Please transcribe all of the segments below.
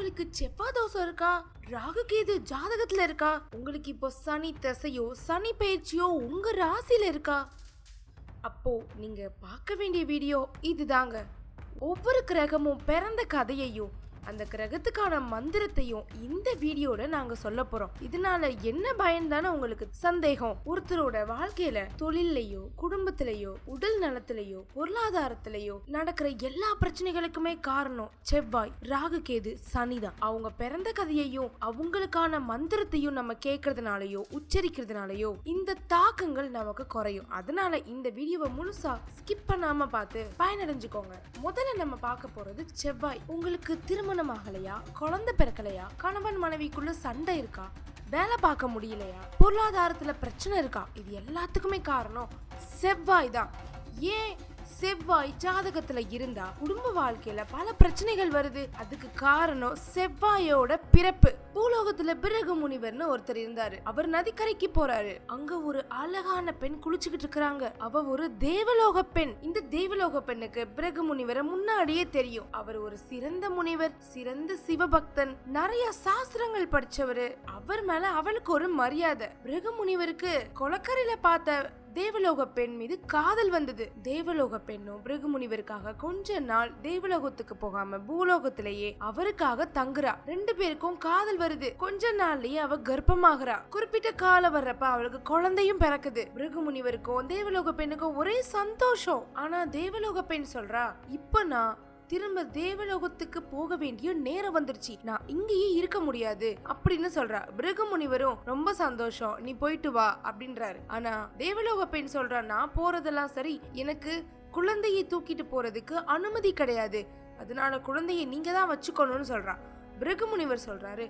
உங்களுக்கு செவ்வாய் தோசை இருக்கா? ராகு கேது ஜாதகத்துல இருக்கா? உங்களுக்கு இப்போ சனி திசையோ சனி பயிற்சியோ உங்க ராசியில இருக்கா? அப்போ நீங்க பார்க்க வேண்டிய வீடியோ இதுதாங்க. ஒவ்வொரு கிரகமும் பிறந்த கதையையும் அந்த கிரகத்துக்கான மந்திரத்தையும் இந்த வீடியோல நாங்க சொல்ல போறோம். இதனால என்ன பயம் தானே உங்களுக்கு சந்தேகம்? ஒருத்தரோட வாழ்க்கையில தொழிலையோ குடும்பத்திலேயோ உடல் நலத்திலேயோ பொருளாதாரத்திலேயோ நடக்கிற எல்லா பிரச்சனைகளுக்குமே காரணம் செவ்வாய் ராகு கேது சனிதான் அவங்க பிறந்த கதையையும் அவங்களுக்கான மந்திரத்தையும் நம்ம கேட்கறதுனாலயோ உச்சரிக்கிறதுனாலயோ இந்த தாக்கங்கள் நமக்கு குறையும். அதனால இந்த வீடியோவை முழுசா ஸ்கிப் பண்ணாம பார்த்து பயனடைஞ்சுக்கோங்க. முதல்ல நம்ம பார்க்க போறது செவ்வாய். உங்களுக்கு திரும்ப திருமணம் ஆகலையா குழந்தை பிறக்கலையா? கணவன் மனைவிக்குள்ள சண்டை இருக்கா? வேலை பார்க்க முடியலையா? பொருளாதாரத்துல பிரச்சனை இருக்கா? இது எல்லாத்துக்குமே காரணம் செவ்வாய் தான். ஏன் செவ்வாய் ஜாதகத்துல இருந்தா குடும்ப வாழ்க்கையில பல பிரச்சனைகள் வருது. அதுக்கு காரணம் செவ்வாயோட பிறப்பு. பூலோகத்துல பிறகு முனிவர்னு ஒருத்தர் இருந்தாரு. அவர் நதிக்கரைக்கு போறாரு. அங்க ஒரு அழகான பெண் குளிச்சுக்கிட்டு இருக்கிறாங்க. அவ ஒரு தேவலோக பெண். இந்த தேவலோக பெண்ணுக்கு பிறகு முனிவரை முன்னாடியே தெரியும். அவர் ஒரு சிறந்த முனிவர் சிறந்த சிவபக்தன். நிறைய சாஸ்திரங்கள் படிச்சவரு. அவர் மேல அவளுக்கு ஒரு மரியாதை. பிறகு முனிவருக்கு கொலக்கரையில பார்த்த தேவலோக பெண் மீது காதல் வந்தது. தேவலோக பெண்ணும் பிருகுமுனிவருக்காக கொஞ்ச நாள் தேவலோகத்துக்கு போகாம பூலோகத்திலேயே அவருக்காக தங்குறா. ரெண்டு பேருக்கும் காதல் வருது. கொஞ்ச நாள்லயே அவ கர்ப்பமாகறா. குறிப்பிட்ட காலம் வர்றப்ப அவளுக்கு குழந்தையும் பிறக்குது. பிருகுமுனிவருக்கும் தேவலோக பெண்ணுக்கும் ஒரே சந்தோஷம். ஆனா தேவலோக பெண் சொல்றா இப்ப நான் திரும்ப தேவலோகத்துக்கு போக வேண்டிய நேரம் வந்துருச்சு. நான் இங்கேயே இருக்க முடியாது அப்படின்னு சொல்றா. பிருகு முனிவரும் ரொம்ப சந்தோஷம் நீ போயிட்டு வா அப்படின்றாரு. ஆனா தேவலோக பெண் சொல்றா நான் போறதெல்லாம் சரி எனக்கு குழந்தையை தூக்கிட்டு போறதுக்கு அனுமதி கிடையாது. அதனால குழந்தையை நீங்க தான் வச்சுக்கணும்னு சொல்றா. பிருகு முனிவர் சொல்றாரு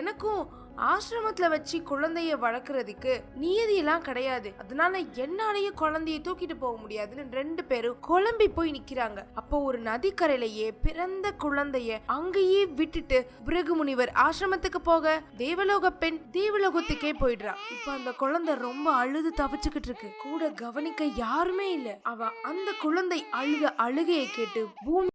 எனக்கும் ஆசிரமத்துல வச்சு குழந்தைய வளர்க்கறதுக்கு நியதியெல்லாம் கிடையாது. அதனால என்னாலேயே குழந்தைய தூக்கிட்டு போக முடியாதுன்னு ரெண்டு பேரும் குழம்பி போய் நிக்கிறாங்க. அப்போ ஒரு நதிக்கரையிலேயே பிறந்த குழந்தைய அங்கேயே விட்டுட்டு பிறகு முனிவர் ஆசிரமத்துக்கு போக தேவலோக பெண் தேவலோகத்துக்கே போயிடுறா. இப்போ அந்த குழந்தை ரொம்ப அழுது தவிச்சுக்கிட்டு இருக்கு. கூட கவனிக்க யாருமே இல்ல. அவ அந்த குழந்தை அழுக அழுகையை கேட்டு பூமி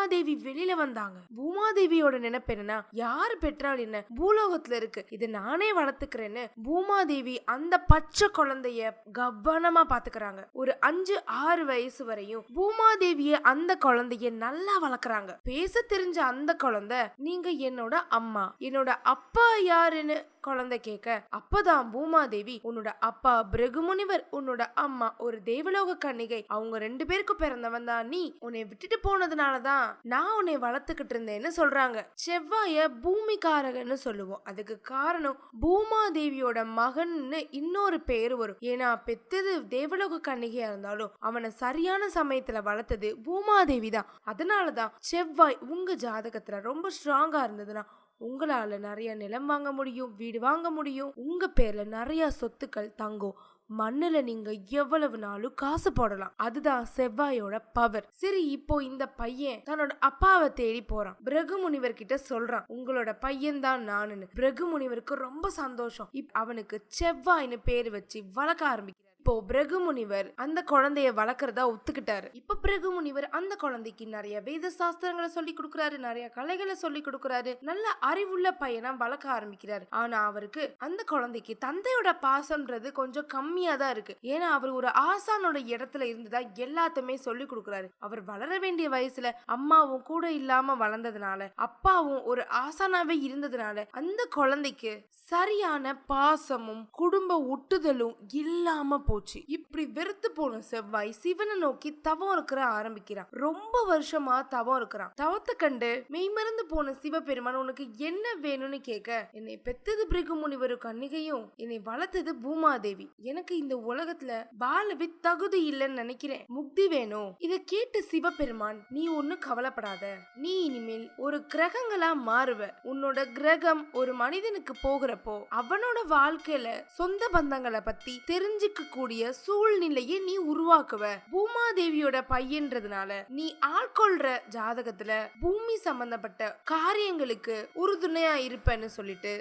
பூமாதேவி வெளியில வந்தாங்க. பூமாதேவியோட நினைப்பு என்னன்னா யாரு பெற்றால் என்ன? பூலோகத்துல இருக்கு. இது நானே வளர்த்துக்கிறேன்னு பூமாதேவி அந்த பச்சை குழந்தைய கவனமா பாத்துக்கிறாங்க. ஒரு அஞ்சு ஆறு வயசு வரையும் பூமாதேவிய அந்த குழந்தைய நல்லா வளர்க்குறாங்க. பேச தெரிஞ்ச அந்த குழந்தை நீங்க என்னோட அம்மா. என்னோட அப்பா யாருன்னு குழந்தை கேட்க அப்பதான் பூமாதேவி உன்னோட அப்பா பிரகுமுனிவர் உன்னோட அம்மா ஒரு தேவலோக கன்னிகை அவங்க ரெண்டு பேருக்கு பிறந்தவன் தான். நீ உன்னை விட்டுட்டு போனதுனாலதான் நான் உன்னை வளர்த்துக்கிட்டு இருந்தேன்னு சொல்றாங்க. செவ்வாய பூமிகாரகன்னு சொல்லுவோம். அதுக்கு காரணம் பூமாதேவியோட மகன்னு இன்னொரு பேர் வரும். ஏன்னா பெத்தது தேவலோக கன்னிகையா இருந்தாலும் அவனை சரியான சமயத்துல வளர்த்தது பூமாதேவி தான். அதனாலதான் செவ்வாய் உங்க ஜாதகத்துல ரொம்ப ஸ்ட்ராங்கா இருந்ததுன்னா உங்களால நிறைய நிலம் வாங்க முடியும் வீடு வாங்க முடியும். உங்க பேர்ல நிறைய சொத்துக்கள் தங்கும். மண்ணுல நீங்க எவ்வளவு நாளும் காசு போடலாம். அதுதான் செவ்வாயோட பவர் சரி இப்போ இந்த பையன் தன்னோட அப்பாவை தேடி போறான். பிரகு முனிவர் கிட்ட சொல்றான். உங்களோட பையன் தான் நானுன்னு. பிரகு முனிவருக்கு ரொம்ப சந்தோஷம். இப் அவனுக்கு செவ்வாய்னு பேர் வச்சு வளர்க்க ஆரம்பிக்கிறான் இப்போ பிரகு முனிவர் அந்த குழந்தைய வளர்க்கறதா ஒத்துக்கிட்டாரு. இப்ப பிரகு முனிவர் அந்த குழந்தைக்கு நிறைய வேத சாஸ்திரங்களை சொல்லி கொடுக்கறாரு நிறைய கலைகளை சொல்லி கொடுக்கறாரு நல்ல அறிவுள்ள பையனா வளர்க்க ஆரம்பிக்கிறாரு. ஆனா அவருக்கு அந்த குழந்தைக்கு தந்தையோட பாசம்ன்றது கொஞ்சம் கம்மியா தான் இருக்கு. ஏன்னா அவர் ஒரு ஆசானோட இடத்துல இருந்துதான் எல்லாத்தையுமே சொல்லி கொடுக்கறாரு. அவர் வளர வேண்டிய வயசுல அம்மாவும் கூட இல்லாம வளர்ந்ததுனால அப்பாவும் ஒரு ஆசானாவே இருந்ததுனால அந்த குழந்தைக்கு சரியான பாசமும் குடும்ப ஒட்டுதலும் இல்லாம போச்சு. இப்படி வெறுத்து போன செவ்வாய் சிவனை நோக்கி தவம் இருக்கிற ஆரம்பிக்கிறான். ரொம்ப வருஷமா தவம் இருக்கிறான். தவத்தை கண்டு மெய்மறந்து போன சிவபெருமான் உனக்கு என்ன வேணும்னு கேட்க என்னை பெத்தது பிரிகு முனிவரு கன்னிகையும் என்னை வளர்த்தது பூமாதேவி. எனக்கு இந்த உலகத்துல பாலவி தகுதி இல்லைன்னு நினைக்கிறேன். முக்தி வேணும். இதை கேட்டு சிவபெருமான் நீ ஒண்ணு கவலைப்படாத. நீ இனிமேல் ஒரு கிரகங்களா மாறுவ. உன்னோட கிரகம் ஒரு மனிதனுக்கு போகிறப்போ அவனோட வாழ்க்கையில சொந்த பந்தங்களை பத்தி தெரிஞ்சுக்க கூடிய சூழ்நிலையை நீ உருவாக்குவ. பூமாதேவியோட பையன்றதுனால நீ ஆட்கொள்ற ஜாதகத்துல பூமி சம்பந்தப்பட்ட காரியங்களுக்கு உறுதுணையா இருப்பேன்னு சொல்லிட்டு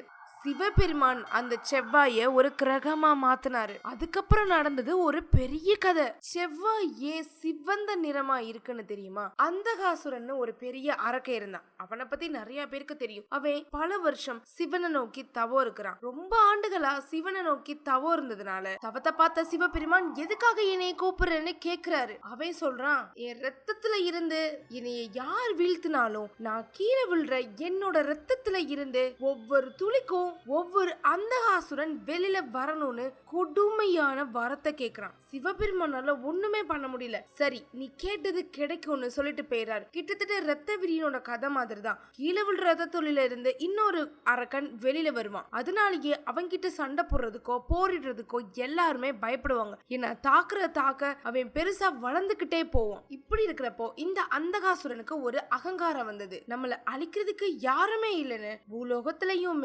சிவபெருமான் அந்த செவ்வாய ஒரு கிரகமா மாத்தினாரு. அதுக்கப்புறம் நடந்தது ஒரு பெரிய கதை. செவ்வாய் ஏன் சிவந்த நிறமா இருக்குன்னு தெரியுமா? அந்தகாசுரன் ஒரு பெரிய அரக்கை இருந்தான். அவனை பத்தி நிறைய பேருக்கு தெரியும். அவன் பல வருஷம் சிவனை நோக்கி தவோ இருக்கிறான். ரொம்ப ஆண்டுகளா சிவனை நோக்கி தவோ இருந்ததுனால தவத்தை பார்த்த சிவபெருமான் எதுக்காக என்னைய கூப்பிடுறேன்னு கேக்குறாரு. அவன் சொல்றான் என் ரத்தத்துல இருந்து என்னைய யார் வீழ்த்தினாலும் நான் கீழே விழுற என்னோட ரத்தத்துல இருந்து ஒவ்வொரு துளிக்கும் ஒவ்வொரு அந்தகாசுரன் வெளியில வரணும்னு கொடுமையான வரத்தை கேக்குறான். சிவபெருமானால ஒண்ணுமே பண்ண முடியல. சரி நீ கேட்டது கிடைக்கும்னு சொல்லிட்டு போயிறாரு. கிட்டத்தட்ட ரத்த விரியனோட கதை மாதிரி தான் கீழே விழுற ரத்தத்துளில இருந்து இன்னொரு அரக்கன் வெளியில வருவான். அதனாலேயே அவன்கிட்ட சண்டை போடுறதுக்கோ போரிடுறதுக்கோ எல்லாருமே பயப்படுவாங்க. ஏன்னா தாக்குற தாக்க அவன் பெருசா வளர்ந்துகிட்டே போவான். இப்படி இருக்கிறப்போ இந்த அந்தகாசுரனுக்கு ஒரு அகங்காரம் வந்தது. நம்மள அழிக்கிறதுக்கு யாருமே இல்லைன்னு பூலோகத்திலையும்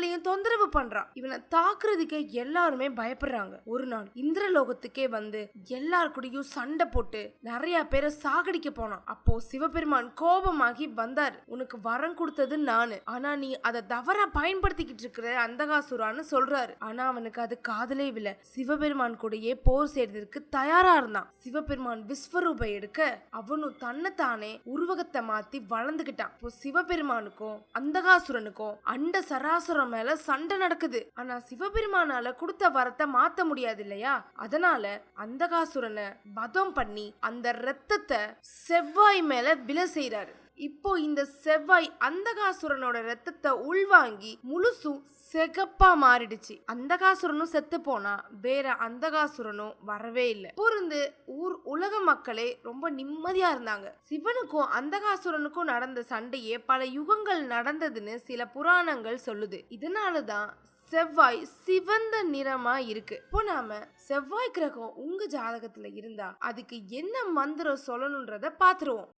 மேலோகத்திலையும் தொந்தரவு பண்றான். இவனை தாக்குறதுக்கே எல்லாருமே பயப்படுறாங்க. ஒரு நாள் இந்திரலோகத்துக்கே வந்து எல்லார் கூடயும் சண்டை போட்டு நிறைய பேரை சாகடிக்க போனான். அப்போ சிவபெருமான் கோபமாகி வந்தார். உனக்கு வரம் கொடுத்தது நானு. ஆனா நீ அதை தவறா பயன்படுத்திக்கிட்டு இருக்கிற அந்தகாசுரான்னு சொல்றாரு. ஆனா அவனுக்கு அது காதலே இல்ல சிவபெருமான் கூடயே போர் செய்யறதுக்கு தயாரா இருந்தான். சிவபெருமான் விஸ்வரூப எடுக்க அவனும் தன்னைத்தானே உருவகத்தை மாத்தி வளர்ந்துகிட்டான். இப்போ சிவபெருமானுக்கும் அந்தகாசுரனுக்கும் அண்ட சராசுரம் மேல சண்டை நடக்குது. ஆனா சிவபெருமானால கொடுத்த வரத்தை மாத்த முடியாது இல்லையா அதனால அந்தகாசுரனை வதம் பண்ணி அந்த ரத்தத்தை செவ்வாய் மேல விழ செய்யறாரு இப்போ இந்த செவ்வாய் அந்தகாசுரனோட ரத்தத்தை உள்வாங்கி முழுசும் செகப்பா மாறிடுச்சு. அந்தகாசுரனும் செத்து போனா வேற அந்தகாசுரனும் வரவே இல்லை. பொருந்து ஊர் உலக மக்களே ரொம்ப நிம்மதியா இருந்தாங்க. சிவனுக்கும் அந்தகாசுரனுக்கும் நடந்த சண்டையே பல யுகங்கள் நடந்ததுன்னு சில புராணங்கள் சொல்லுது. இதனாலதான் செவ்வாய் சிவந்த நிறமா இருக்கு. இப்போ நாம செவ்வாய் கிரகம் உங்க ஜாதகத்துல இருந்தா அதுக்கு என்ன மந்திரம் சொல்லணுன்றத பாத்துருவோம்.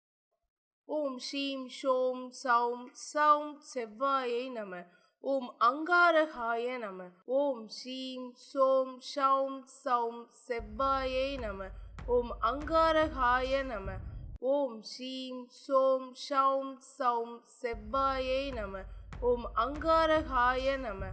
ஓம் ஷீம் ஷோம் சௌம் சௌம் செவ்வாயை நம. ஓம் அங்காரகாய நம. ஓம் ஷீம் சோம் ஷௌம் சௌம் செவ்வாயை நம. ஓம் அங்காரகாய நம. ஓம் ஷீம் சோம் ஷௌம் சௌம் செவ்வாயை நம. ஓம் அங்காரகாய நம.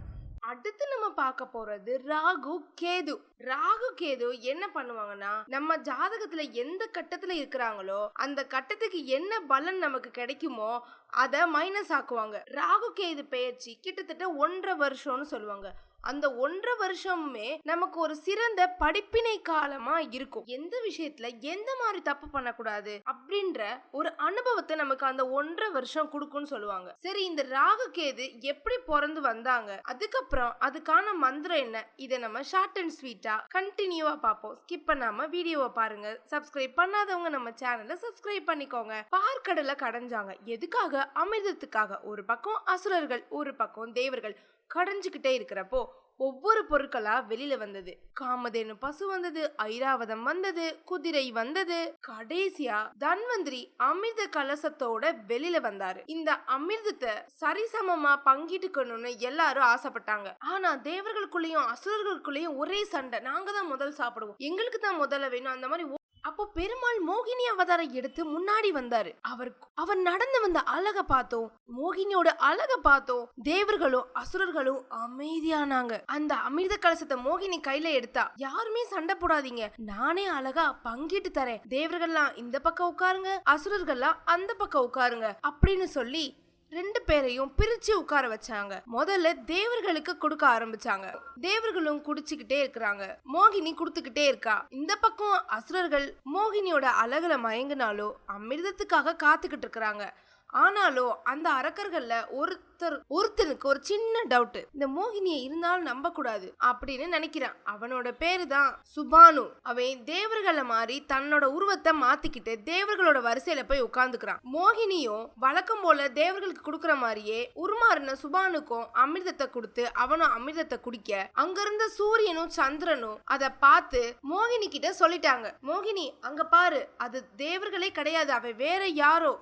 அடுத்து நம்ம பார்க்க போறது ராகு கேது. ராகு கேது என்ன பண்ணுவாங்கன்னா நம்ம ஜாதகத்துல எந்த கட்டத்துல இருக்கிறாங்களோ அந்த கட்டத்துக்கு என்ன பலன் நமக்கு கிடைக்குமோ அதை மைனஸ் ஆக்குவாங்க. ராகு கேது பெயர்ச்சி கிட்டத்தட்ட ஒன்றரை வருஷம்னு சொல்லுவாங்க. அந்த ஒன்றரை வருஷமுமே நமக்கு ஒரு சிறந்த படிப்பினை காலமா இருக்கும். எந்த விஷயத்துல எந்த மாதிரி தப்பு பண்ணக்கூடாது அப்படின்ற ஒரு அனுபவத்தை நமக்கு அந்த ஒன்றரை வருஷம் கொடுக்கும்னு சொல்லுவாங்க. சரி இந்த ராகு கேது எப்படி பிறந்து வந்தாங்க? அதுக்கப்புறம் அதுக்கான மந்திரம் என்ன? இதை நம்ம ஷார்ட் அண்ட் ஸ்வீட்டா கண்டினியூவா பார்ப்போம். ஸ்கிப் பண்ணாம வீடியோவை பாருங்க. சப்ஸ்கிரைப் பண்ணாதவங்க நம்ம சேனலை சப்ஸ்கிரைப் பண்ணிக்கோங்க. பார்க்கடலை கடைஞ்சாங்க. எதுக்காக? அமிர்தத்துக்காக. ஒரு பக்கம் அசுரர்கள் ஒரு பக்கம் தேவர்கள். கடைஞ்சுக்கிட்டே இருக்கிறப்போ ஒவ்வொரு பொருட்களா வெளியில வந்தது. காமதேனு பசு வந்தது ஐராவதம் வந்தது குதிரை வந்தது. கடைசியா தன்வந்திரி அமிர்த கலசத்தோட வெளியில வந்தாரு. இந்த அமிர்தத்தை சரிசமமா பங்கிட்டுக்கணும்னு எல்லாரும் ஆசைப்பட்டாங்க. ஆனா தேவர்களுக்குள்ளேயும் அசுரர்களுக்குள்ளேயும் ஒரே சண்டை. நாங்க தான் முதல் சாப்பிடுவோம். எங்களுக்கு தான் முதல்ல வேணும். அந்த மாதிரி அப்போ பெருமாள் மோகினி அவதாரம் எடுத்து முன்னாடி வந்தாரு. அவர் அவர் நடந்து வந்த அழக பார்த்தோம். மோகினியோட அழக பார்த்தோம். தேவர்களும் அசுரர்களும் அமைதியானாங்க. அந்த அமிர்த கலசத்தை மோகினி கையில எடுத்தா யாருமே சண்டை போடாதீங்க. நானே அழகா பங்கிட்டு தரேன். தேவர்கள்லாம் இந்த பக்கம் உட்காருங்க அசுரர்கள்லாம் அந்த பக்கம் உட்காருங்க அப்படின்னு சொல்லி ரெண்டு பேரையும் பிரிச்சு உட்கார வச்சாங்க. முதல்ல தேவர்களுக்கு கொடுக்க ஆரம்பிச்சாங்க. தேவர்களும் குடிச்சுக்கிட்டே இருக்கிறாங்க. மோகினி கொடுத்துக்கிட்டே இருக்கா. இந்த பக்கம் அசுரர்கள் மோகினியோட அழகுல மயங்கினாலோ அமிர்தத்துக்காக காத்துக்கிட்டு இருக்கிறாங்க. ஆனாலும் அந்த அரக்கர்கள்ல ஒருத்தர் ஒருத்தனுக்கு ஒரு சின்ன டவுட் இந்த மோகினியை இருந்தாலும் நம்ப கூடாது அப்படின்னு நினைக்கிறான். அவனோட பேரு தான் சுபானு. அவன் தேவர்களை மாறி தன்னோட உருவத்தை மாத்திக்கிட்டு தேவர்களோட வரிசையில போய் உட்காந்துக்கிறான் மோகினியும் வழக்கம் போல தேவர்களுக்கு கொடுக்குற மாதிரியே உருமாறின சுபானுக்கும் அமிர்தத்தை கொடுத்து அவனும் அமிர்தத்தை குடிக்க அங்கிருந்த சூரியனும் சந்திரனும் அதை பார்த்து மோகினி கிட்ட சொல்லிட்டாங்க. மோகினி அங்க பாரு அது தேவர்களே கிடையாது. அவ வேற யாரோ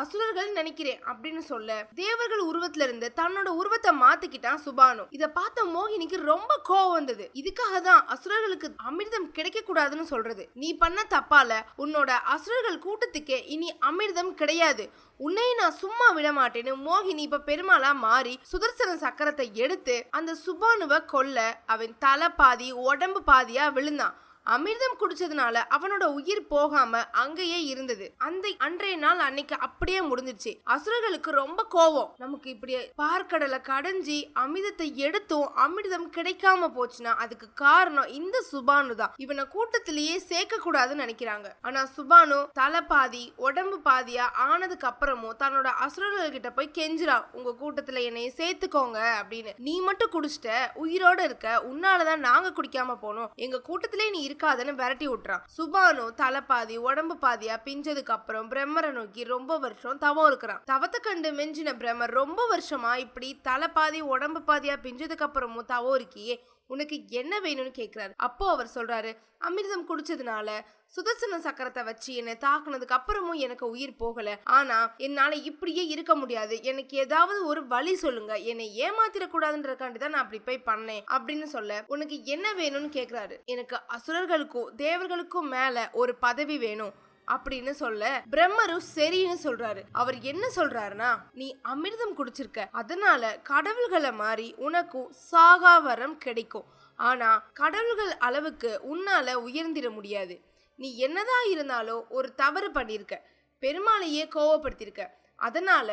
அசுரர்கள் நினைக்கிறேன் அப்படின்னு சொல்ல தேவர்கள் உருவத்துல இருந்து தன்னோட உருவத்தை மாத்திக்கிட்டான் சுபானு. இத பார்த்த மோகினிக்கு ரொம்ப கோவம் வந்தது. இதுக்காக தான் அசுரர்களுக்கு அமிர்தம் கிடைக்க கூடாதுன்னு சொல்றது. நீ பண்ண தப்பால உன்னோட அசுரர்கள் கூட்டத்துக்கே இனி அமிர்தம் கிடையாது. உன்னை நான் சும்மா விட மாட்டேன்னு மோகினி இப்ப பெருமாளா மாறி சுதர்சன சக்கரத்தை எடுத்து அந்த சுபானுவை கொல்ல அவன் தலை பாதி உடம்பு பாதியா விழுந்தான். அமிர்தம் குடிச்சதுனால அவனோட உயிர் போகாம அங்கேயே இருந்தது. அந்த அன்றைய நாள் அன்னைக்கு அப்படியே முடிஞ்சிருச்சு. அசுரர்களுக்கு ரொம்ப கோவம். நமக்கு இப்படி பார்க்கடலை கடைஞ்சி அமிர்தத்தை எடுத்தும் அமிர்தம் கிடைக்காம போச்சுன்னா அதுக்கு காரணம் இந்த சுபானு தான். இவனை கூட்டத்திலேயே சேர்க்க கூடாதுன்னு நினைக்கிறாங்க. ஆனா சுபானு தலை பாதி உடம்பு பாதியா ஆனதுக்கு அப்புறமும் தன்னோட அசுரர்கள் கிட்ட போய் கெஞ்சுறான் உங்க கூட்டத்துல என்னைய சேர்த்துக்கோங்க அப்படின்னு. நீ மட்டும் குடிச்சிட்ட உயிரோட இருக்க உன்னாலதான் நாங்க குடிக்காம போனோம். எங்க கூட்டத்திலே நீ இருக்காதுன்னு விரட்டி விட்டுறான். சுபானு தலை பாதி உடம்பு பாதியா பிஞ்சதுக்கு அப்புறம் பிரம்மரை நோக்கி ரொம்ப வருஷம் தவம் இருக்கிறான். தவத்தை கண்டு மெஞ்சின பிரம்மர் ரொம்ப வருஷமா இப்படி தலை பாதி உடம்பு பாதியா பிஞ்சதுக்கு அப்புறமும் தவம் இருக்கியே உனக்கு என்ன வேணும்னு கேட்கிறாரு அப்போ அவர் சொல்றாரு அமிர்தம் குடிச்சதுனால சுதர்சன சக்கரத்தை வச்சு என்னை தாக்குனதுக்கு அப்புறமும் எனக்கு உயிர் போகல. ஆனா என்னால இப்படியே இருக்க முடியாது. எனக்கு ஏதாவது ஒரு வழி சொல்லுங்க. என்னை ஏமாத்திடக்கூடாதுன்றக்காண்டி தான் நான் அப்படி போய் பண்ணேன் அப்படின்னு சொல்ல உனக்கு என்ன வேணும்னு கேக்குறாரு. எனக்கு அசுரர்களுக்கும் தேவர்களுக்கும் மேல ஒரு பதவி வேணும் அப்படின்னு சொல்ல பிரம்மரும் சரின்னு சொல்றாரு. அவர் என்ன சொல்றாருன்னா நீ அமிர்தம் குடிச்சிருக்க. அதனால கடவுள்களை மாறி உனக்கும் சாகாவரம் கிடைக்கும். ஆனா கடவுள்கள் அளவுக்கு உன்னால உயர்ந்திட முடியாது. நீ என்னதான் இருந்தாலும் ஒரு தவறு பண்ணியிருக்க பெருமாளையே கோவப்படுத்தியிருக்க அதனால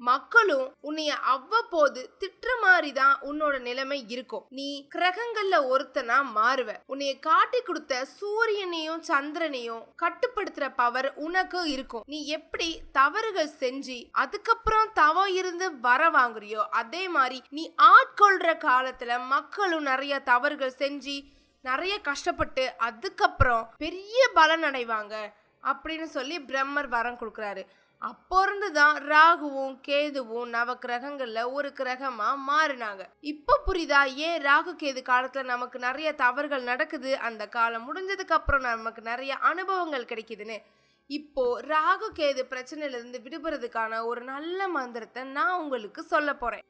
மக்களும் உன்னைய அவ்வப்போது திட்டுற மாதிரி தான் உன்னோட நிலைமை இருக்கும். நீ கிரகங்கள்ல ஒருத்தனா மாறுவ. உன்னைய காட்டி கொடுத்த சூரியனையும் சந்திரனையும் கட்டுப்படுத்துற பவர் உனக்கு இருக்கும். நீ எப்படி தவறுகள் செஞ்சு அதுக்கப்புறம் தவம் இருந்து வர வாங்குறியோ அதே மாதிரி நீ ஆட்கொள்ற காலத்துல மக்களும் நிறைய தவறுகள் செஞ்சு நிறைய கஷ்டப்பட்டு அதுக்கப்புறம் பெரிய பலன் அடைவாங்க அப்படின்னு சொல்லி பிரம்மர் வரம் கொடுக்குறாரு. அப்போ இருந்து தான் ராகுவும் கேதுவும் நவ கிரகங்கள்ல ஒரு கிரகமா மாறினாங்க. இப்போ புரியுதா? ஏன் ராகு கேது காலத்துல நமக்கு நிறைய தவறுகள் நடக்குது? அந்த காலம் முடிஞ்சதுக்கு அப்புறம் நமக்கு நிறைய அனுபவங்கள் கிடைக்குதுன்னு. இப்போ ராகு கேது பிரச்சனையிலேருந்து விடுபடுறதுக்கான ஒரு நல்ல மந்திரத்தை நான் உங்களுக்கு சொல்ல போறேன்.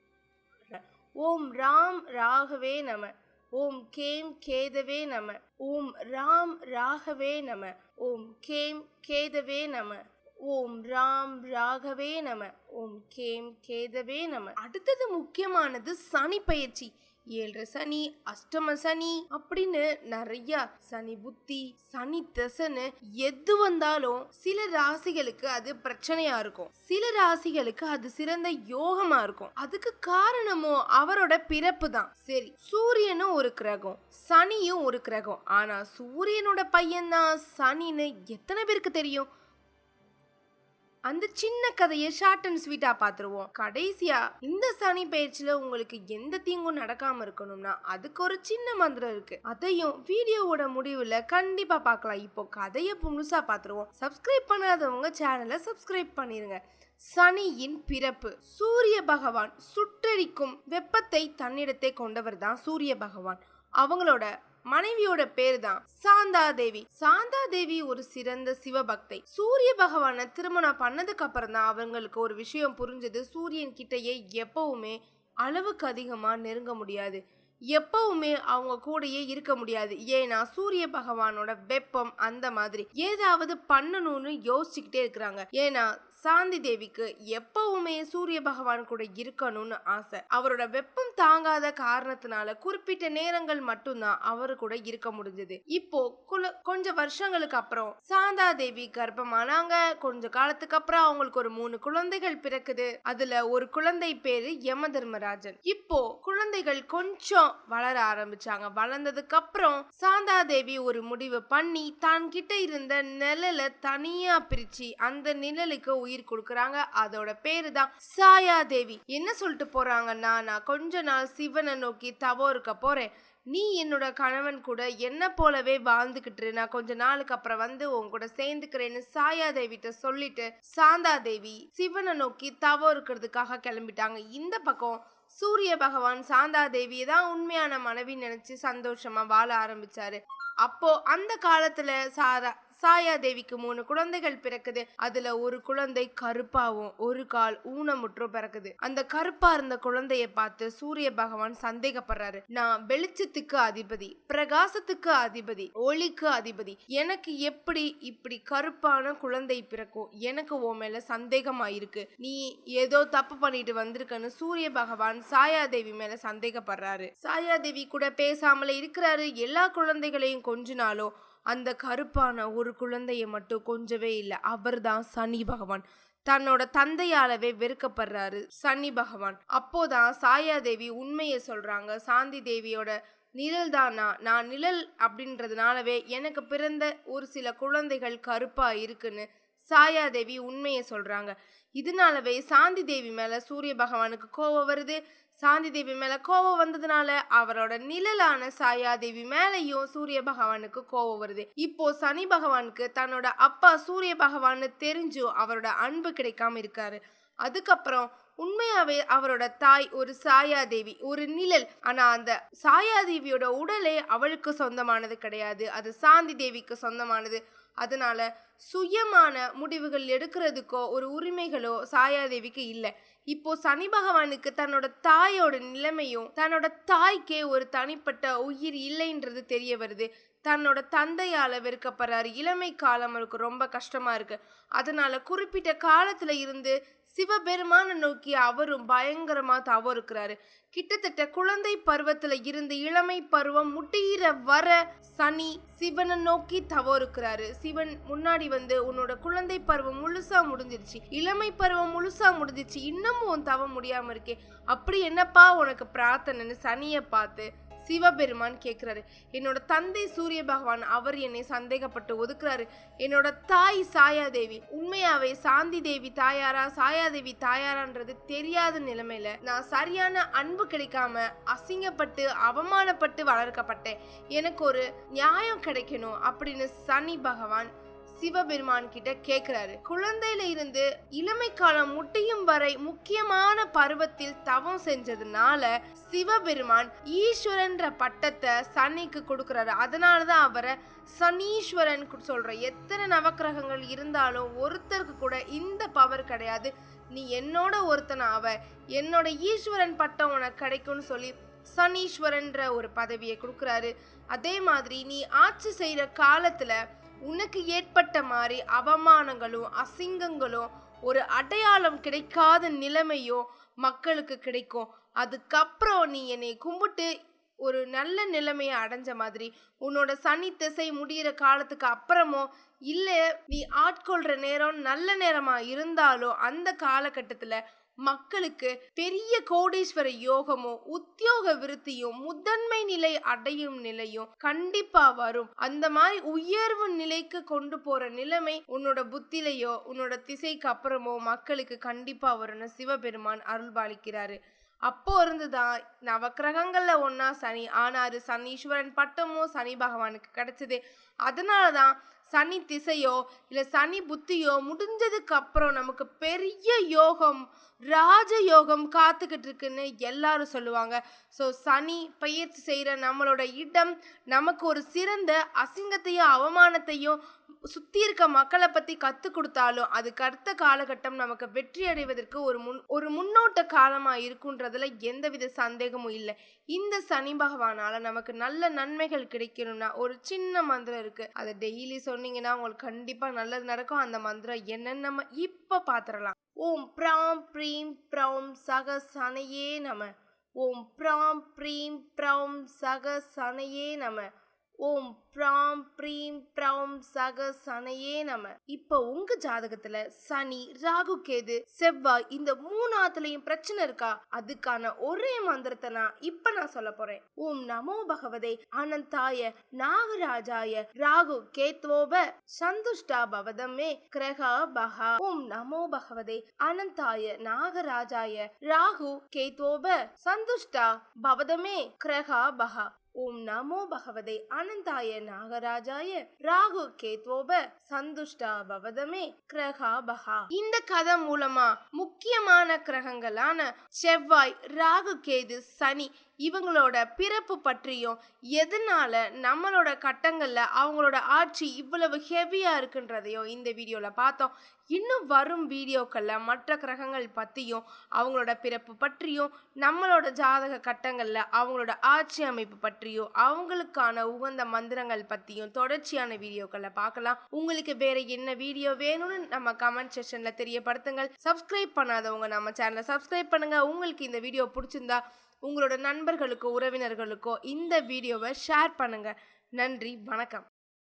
ஓம் ராம் ராகவே நம. ஓம் கேம் கேதவே நம. ஓம் ராம் ராகவே நம. ஓம் கேம் கேதவே நம. ஓம் ராம் ராகவே நம. ஓம் கேம் கேதவே நம. அடுத்தது முக்கியமானது சனி பயிற்சி. ஏழரை சனி அஷ்டம சனி அப்படின்னு நிறைய சனி புத்தி சனி தசன்னு எது வந்தாலும் சில ராசிகளுக்கு அது பிரச்சனையா இருக்கும். சில ராசிகளுக்கு அது சிறந்த யோகமா இருக்கும். அதுக்கு காரணமும் அவரோட பிறப்பு தான். சரி சூரியனும் ஒரு கிரகம் சனியும் ஒரு கிரகம். ஆனா சூரியனோட பையன்தான் சனின்னு எத்தனை பேருக்கு தெரியும்? அந்த சின்ன கதையை ஷார்ட் அண்ட் ஸ்வீட்டாக பார்த்துருவோம் கடைசியாக இந்த சனி பயிற்சியில் உங்களுக்கு எந்த தீங்கும் நடக்காமல் இருக்கணும்னா அதுக்கு ஒரு சின்ன மந்திரம் இருக்கு. அதையும் வீடியோவோட முடிவில் கண்டிப்பாக பார்க்கலாம் இப்போ கதையை முழுசாக பார்த்துருவோம் சப்ஸ்கிரைப் பண்ணாதவங்க சேனலை சப்ஸ்கிரைப் பண்ணிடுங்க சனியின் பிறப்பு. சூரிய பகவான் சுற்றரிக்கும் வெப்பத்தை தன்னிடத்தை கொண்டவர் தான் சூரிய பகவான். அவங்களோட மனைவியோட பேர் தான் சாந்தா தேவி சாந்தா தேவி ஒரு சிறந்த சிவபக்தை. சூரிய பகவானை திருமணம் பண்ணதுக்கு அப்புறம் தான் அவங்களுக்கு ஒரு விஷயம் புரிஞ்சது. சூரியன் கிட்டையே எப்பவுமே அளவுக்கு அதிகமா நெருங்க முடியாது. எப்பவுமே அவங்க கூடயே இருக்க முடியாது. ஏன்னா சூரிய பகவானோட வெப்பம் அந்த மாதிரி. ஏதாவது பண்ணணும்னு யோசிச்சுக்கிட்டே இருக்கிறாங்க. ஏன்னா சாந்தி தேவிக்கு எப்பவுமே சூரிய பகவான் கூட இருக்கணும்னு ஆசை. அவரோட வெப்பம் தாங்காத காரணத்தினால குறிப்பிட்ட நேரங்கள் மட்டும்தான் அவரு கூட இருக்க முடிஞ்சது. இப்போ குல கொஞ்ச வருஷங்களுக்கு அப்புறம் சாந்தா தேவி கர்ப்பமானாங்க. கொஞ்ச காலத்துக்கு அப்புறம் அவங்களுக்கு ஒரு மூணு குழந்தைகள் பிறக்குது. அதுல ஒரு குழந்தை பேரு யம தர்மராஜன். இப்போ குழந்தைகள் கொஞ்சம் வளர ஆரம்பிச்சாங்க. வளர்ந்ததுக்கு அப்புறம் சாந்தா தேவி ஒரு முடிவு பண்ணி தான் கிட்ட இருந்த நிழலை தனியா பிரிச்சு அந்த நிழலுக்கு உயிர் கொடுக்குறாங்க. அதோட பேரு தான் சாயா தேவி என்ன சொல்லிட்டு போறாங்கன்னா நான் கொஞ்ச நாள் சிவனை நோக்கி தவம் இருக்க போறேன். நீ என்னோட கணவன் கூட என்ன போலவே வாழ்ந்துக்கிட்டு நான் கொஞ்ச நாளுக்கு அப்புறம் வந்து உன் கூட சேர்ந்துக்கிறேன்னு சாயா தேவிட்ட சொல்லிட்டு சாந்தா தேவி சிவனை நோக்கி தவம் இருக்கிறதுக்காக கிளம்பிட்டாங்க. இந்த பக்கம் சூரிய பகவான் சாந்தா தேவியை தான் உண்மையான மனைவி நினைச்சு சந்தோஷமா வாழ ஆரம்பிச்சாரு. அப்போ அந்த காலத்துல சாரா சாயா தேவிக்கு மூணு குழந்தைகள் பிறக்குது. அதுல ஒரு குழந்தை கருப்பாவும் ஒரு கால் ஊனமுற்றும் பிறக்குது. அந்த கருப்பா இருந்த குழந்தைய பார்த்து சூரிய பகவான் சந்தேகப்படுறாரு. நான் வெளிச்சத்துக்கு அதிபதி பிரகாசத்துக்கு அதிபதி ஒளிக்கு அதிபதி. எனக்கு எப்படி இப்படி கருப்பான குழந்தை பிறக்கும்? எனக்கு உன் மேல சந்தேகமாயிருக்கு. நீ ஏதோ தப்பு பண்ணிட்டு வந்திருக்கன்னு சூரிய பகவான் சாயாதேவி மேல சந்தேகப்படுறாரு. சாயாதேவி கூட பேசாமல இருக்கிறாரு. எல்லா குழந்தைகளையும் கொஞ்சினாலும் அந்த கருப்பான ஒரு குழந்தைய மட்டும் கொஞ்சவே இல்லை. அவர்தான் சனி பகவான். தன்னோட தந்தையாலவே வெறுக்கப்படுறாரு சனி பகவான். அப்போதான் சாயாதேவி உண்மையை சொல்றாங்க. சாந்தி தேவியோட நிழல் தானா நான் நிழல் அப்படின்றதுனாலவே எனக்கு பிறந்த ஒரு சில குழந்தைகள் கருப்பா இருக்குன்னு சாயாதேவி உண்மையை சொல்றாங்க. இதனாலவே சாந்தி தேவி மேல சூரிய பகவானுக்கு கோபம் வருது. சாந்தி தேவி மேல கோபம் வந்ததுனால அவரோட நிழலான சாயாதேவி மேலையும் சூரிய பகவானுக்கு கோபம் வருது. இப்போ சனி பகவானுக்கு தன்னோட அப்பா சூரிய பகவான்னு தெரிஞ்சும் அவரோட அன்பு கிடைக்காம இருக்காரு. அதுக்கப்புறம் உண்மையாவே அவரோட தாய் ஒரு சாயாதேவி ஒரு நிழல். ஆனா அந்த சாயாதேவியோட உடலே அவளுக்கு சொந்தமானது கிடையாது. அது சாந்தி தேவிக்கு சொந்தமானது. அதனால் சுயமான முடிவுகள் எடுக்கிறதுக்கோ ஒரு உரிமைகளோ சாயாதேவிக்கு இல்லை. இப்போ சனி பகவானுக்கு தன்னோட தாயோட நிலைமையும் தன்னோட தாய்க்கே ஒரு தனிப்பட்ட உயிர் இல்லைன்றது தெரிய வருது. தன்னோட தந்தையால் வெறுக்கப்படுறாரு. இளமை காலம் அவருக்கு ரொம்ப கஷ்டமாக இருக்குது அதனால் குறிப்பிட்ட காலத்தில் இருந்து சிவபெருமான நோக்கி அவரும் பயங்கரமா தவறுக்கிறாரு. கிட்டத்தட்ட குழந்தை பருவத்துல இருந்து இளமை பருவம் முட்டியிற வர சனி சிவனை நோக்கி தவறுக்கிறாரு. சிவன் முன்னாடி வந்து உன்னோட குழந்தை பருவம் முழுசா முடிஞ்சிருச்சு. இளமை பருவம் முழுசா முடிஞ்சிருச்சு. இன்னமும் உன் தவ முடியாம இருக்கே. அப்படி என்னப்பா உனக்கு பிரார்த்தனைன்னு சனியை பார்த்து சிவபெருமான் கேட்குறாரு. என்னோட தந்தை சூரிய பகவான் அவர் என்னை சந்தேகப்பட்டு ஒதுக்குறாரு. என்னோட தாய் சாயாதேவி உண்மையாவே சாந்தி தேவி தாயாரா சாயாதேவி தாயாரான்றது தெரியாத நிலைமையில நான் சரியான அன்பு கிடைக்காம அசிங்கப்பட்டு அவமானப்பட்டு வளர்க்கப்பட்டேன். எனக்கு ஒரு நியாயம் கிடைக்கணும் அப்படின்னு சனி பகவான் சிவபெருமான் கிட்ட கேக்குறாரு. குழந்தையில இருந்து இளமை காலம் முட்டியும் வரை முக்கியமான பருவத்தில் தவம் செஞ்சதுனால சிவபெருமான் ஈஸ்வரன்ற பட்டத்தை சனிக்கு கொடுக்கறாரு. அதனாலதான் அவரை சனீஸ்வரன் சொல்ற எத்தனை நவக்கிரகங்கள் இருந்தாலும் ஒருத்தருக்கு கூட இந்த பவர் கிடையாது. நீ என்னோட ஒருத்தன் அவ என்னோட ஈஸ்வரன் பட்டம் உனக்கு கிடைக்கும்னு சொல்லி சனீஸ்வரன்ற ஒரு பதவியை கொடுக்குறாரு. அதே மாதிரி நீ ஆட்சி செய்கிற காலத்தில் உனக்கு ஏற்பட்ட மாதிரி அவமானங்களும் அசிங்கங்களும் ஒரு அடையாளம் கிடைக்காத நிலைமையும் மக்களுக்கு கிடைக்கும். அதுக்கப்புறம் நீ என்னை கும்பிட்டு ஒரு நல்ல நிலைமையை அடைஞ்ச மாதிரி உன்னோட சனி திசை முடிகிற காலத்துக்கு அப்புறமோ இல்லை நீ ஆட்கொள்கிற நேரம் நல்ல நேரமாக இருந்தாலும் அந்த காலகட்டத்தில் மக்களுக்கு பெரிய கோடீஸ்வர யோகமோ உத்தியோக விருத்தியும் முதன்மை நிலை அடையும் நிலையும் கண்டிப்பா வரும். அந்த மாதிரி உயர்வு நிலைக்கு கொண்டு போற நிலைமை உன்னோட புத்திலையோ உன்னோட திசைக்கு அப்புறமோ மக்களுக்கு கண்டிப்பா வரும்னு சிவபெருமான் அருள்பாலிக்கிறாரு. அப்போ இருந்துதான் நவக்கிரகங்கள்ல ஒன்னா சனி ஆனாரு சனீஸ்வரன் பட்டமும் சனி பகவானுக்கு கிடைச்சது. அதனால தான் சனி திசையோ இல்லை சனி புத்தியோ முடிஞ்சதுக்கு அப்புறம் நமக்கு பெரிய யோகம் ராஜ யோகம் காத்துக்கிட்டு இருக்குன்னு எல்லாரும் சொல்லுவாங்க. ஸோ சனி பயிற்சி செய்கிற நம்மளோட இடம் நமக்கு ஒரு சிறந்த அசிங்கத்தையும் அவமானத்தையும் சுற்றி இருக்க மக்களை பற்றி கற்றுக் கொடுத்தாலும் அதுக்கு அடுத்த காலகட்டம் நமக்கு வெற்றி அடைவதற்கு ஒரு முன் ஒரு முன்னோட்ட காலமாக இருக்குன்றதுல எந்தவித சந்தேகமும் இல்லை. இந்த சனி பகவானால நமக்கு நல்ல நன்மைகள் கிடைக்கணும்னா ஒரு சின்ன மந்திரம் இருக்கு. அதை டெய்லி சொன்னீங்கன்னா உங்களுக்கு கண்டிப்பாக நல்லது நடக்கும். அந்த மந்திரம் என்னன்னு நம்ம இப்போ பார்த்துடலாம் ஓம் ப்ராம் ப்ரீம் ப்ரௌம் சக சனையே நம. ஓம் ப்ராம் ப்ரீம் ப்ரௌம் சக சனையே நம. ஓம் பிராம் ப்ரீம் பிரௌம் சக சனையே நம. இப்போ உங்க ஜாதகத்துல சனி ராகு கேது செவ்வாய் இந்த மூணாத்துலயும் பிரச்சனை இருக்கா? அதுக்கான ஒரே மந்திரத்தை நான் இப்ப நான் சொல்ல போறேன். ஓம் நமோ பகவதே அனந்தாய நாகராஜாய ராகு கேத்வோப சந்துஷ்டா பவதமே கிரகா பகா. ஓம் நமோ பகவதே அனந்தாய நாகராஜாய ராகு கேத்வோப சந்துஷ்டா பவதமே கிரகா பகா. ஓம் நமோ பகவதே அனந்தாய நாகராஜாய ராகு கேத்வோப சந்துஷ்டா பவதமே கிரகா பகா இந்த கதை மூலமா முக்கியமான கிரகங்களான செவ்வாய் ராகு கேது சனி இவங்களோட பிறப்பு பற்றியும் எதனால நம்மளோட கட்டங்களில் அவங்களோட ஆட்சி இவ்வளவு ஹெவியாக இருக்குன்றதையும் இந்த வீடியோவில் பார்த்தோம். இன்னும் வரும் வீடியோக்களில் மற்ற கிரகங்கள் பற்றியும் அவங்களோட பிறப்பு பற்றியும் நம்மளோட ஜாதக கட்டங்களில் அவங்களோட ஆட்சி அமைப்பு பற்றியும் அவங்களுக்கான உகந்த மந்திரங்கள் பற்றியும் தொடர்ச்சியான வீடியோக்களை பார்க்கலாம். உங்களுக்கு வேற என்ன வீடியோ வேணும்னு நம்ம கமெண்ட் செக்ஷனில் தெரியப்படுத்துங்கள். சப்ஸ்கிரைப் பண்ணாதவங்க நம்ம சேனலை சப்ஸ்கிரைப் பண்ணுங்கள் உங்களுக்கு இந்த வீடியோ பிடிச்சிருந்தா உங்களோட நண்பர்களுக்கோ உறவினர்களுக்கோ இந்த வீடியோவை ஷேர் பண்ணுங்கள் நன்றி வணக்கம்.